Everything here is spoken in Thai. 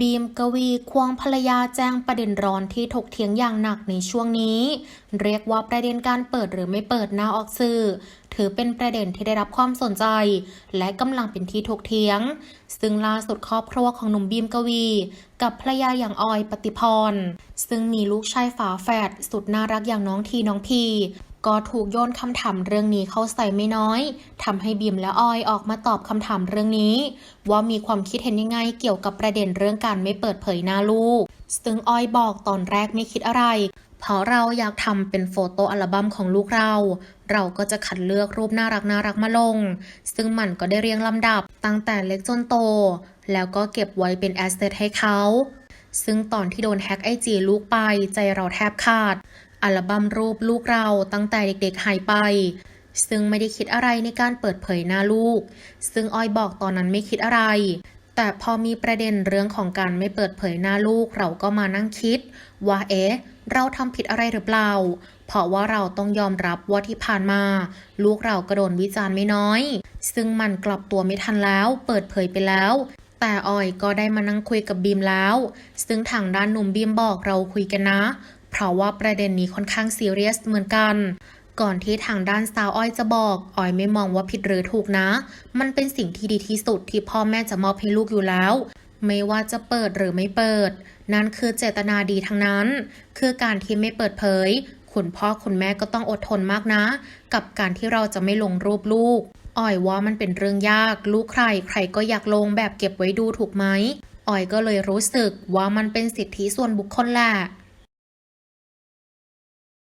บีมกวีควงภรรยาแจ้งประเด็นร้อนที่ถกเถียงอย่างหนักในช่วงนี้ เรียกว่าประเด็นการเปิดหรือไม่เปิดหน้าออกสื่อ ถือเป็นประเด็นที่ได้รับความสนใจ และกำลังเป็นที่ถกเถียง ซึ่งล่าสุดครอบครัวของหนุ่มบีมกวี กับภรรยาอย่างออยปฏิพร ซึ่งมีลูกชายฝาแฝดสุดน่ารักอย่างน้องทีน้องพีก็ถูกโยนคำถามเรื่องนี้เข้าใส่ไม่น้อยทำให้บีมและออยออกมาตอบคำถามเรื่องนี้ ว่ามีความคิดเห็นยังไงเกี่ยวกับประเด็นเรื่องการไม่เปิดเผยหน้าลูก ซึ่งออยบอกตอนแรกไม่คิดอะไร เพราะเราอยากทำเป็นโฟโต้อัลบั้มของลูกเรา เราก็จะคัดเลือกรูปน่ารักน่ารักมาลง ซึ่งมันก็ได้เรียงลำดับตั้งแต่เล็กจนโต แล้วก็เก็บไว้เป็นแอสเซทให้เขา ซึ่งตอนที่โดนแฮ็กไอจีลูกไปใจเราแทบขาด อัลบั้มรูปลูกเราตั้งแต่เด็กๆหายไป ซึ่งไม่ได้คิดอะไรในการเปิดเผยหน้าลูก ซึ่งออยบอกตอนนั้นไม่คิดอะไรแต่พอมีประเด็นเรื่องของการไม่เปิดเผยหน้าลูกเราก็มานั่งคิด ว่าเอ๊ะ เราทำผิดอะไรหรือเปล่า เพราะว่าเราต้องยอมรับว่าที่ผ่านมา ลูกเราก็โดนวิจารณ์ไม่น้อย ซึ่งมันกลับตัวไม่ทันแล้ว เปิดเผยไปแล้ว แต่ออยก็ได้มานั่งคุยกับบีมแล้ว ซึ่งทางด้านหนุ่มบีมบอกเราคุยกันนะ เพราะว่าประเด็นนี้ค่อนข้างซีเรียสเหมือนกันก่อนที่ทางด้านสาวอ้อยจะบอกอ้อยไม่มองว่าผิดหรือถูกนะ มันเป็นสิ่งที่ดีที่สุดที่พ่อแม่จะมอบให้ลูกอยู่แล้ว ไม่ว่าจะเปิดหรือไม่เปิด นั่นคือเจตนาดีทั้งนั้น คือการที่ไม่เปิดเผย คุณพ่อคุณแม่ก็ต้องอดทนมากนะ กับการที่เราจะไม่ลงรูปลูกอ่อยว่ามันเป็นเรื่องยาก ลูกใครใครก็อยากลงแบบเก็บไว้ดูถูกไหมอ่อยก็เลยรู้สึกว่ามันเป็นสิทธิส่วนบุคคลแหละ